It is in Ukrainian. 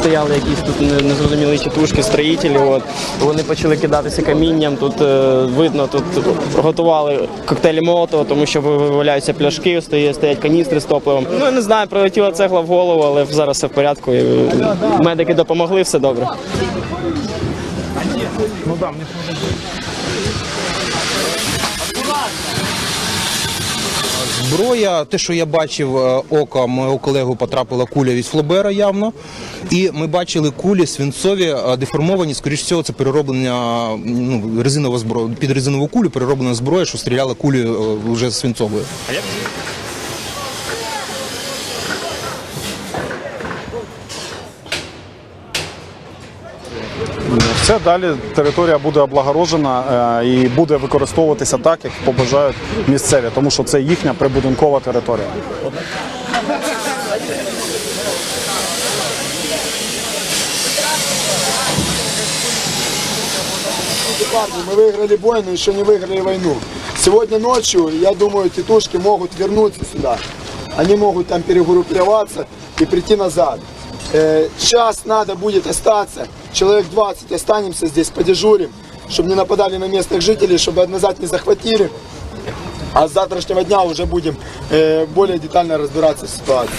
стояли якісь тут не- незрозумілі тітушки, строїтелі. От вони почали кидатися камінням. Тут е, видно, тут готували коктейлі Молотова, тому що виявляються пляшки, стоять, стоять каністри з топливом. Ну не знаю, прилетіла цегла в голову, але зараз все в порядку. Медики допомогли, все добре. Зброя, те, що я бачив ока оком мого колегу, потрапила куля від Флобера явно. І ми бачили кулі свинцові, е, деформовані. Скоріш всього, це перероблення ну, резинова зброя. Під резинову кулю перероблена зброя, що стріляла кулі е, вже свинцовою. Все далі територія буде облагорожена е, і буде використовуватися так, як побажають місцеві, тому що це їхня прибудинкова територія. Парни, мы выиграли бой, но еще не выиграли войну. Сегодня ночью, я думаю, тетушки могут вернуться сюда. Они могут там перегруппироваться и прийти назад. Э, Сейчас надо будет остаться, человек 20 останемся здесь, подежурим, чтобы не нападали на местных жителей, чтобы назад не захватили. А с завтрашнего дня уже будем э, более детально разбираться в ситуации.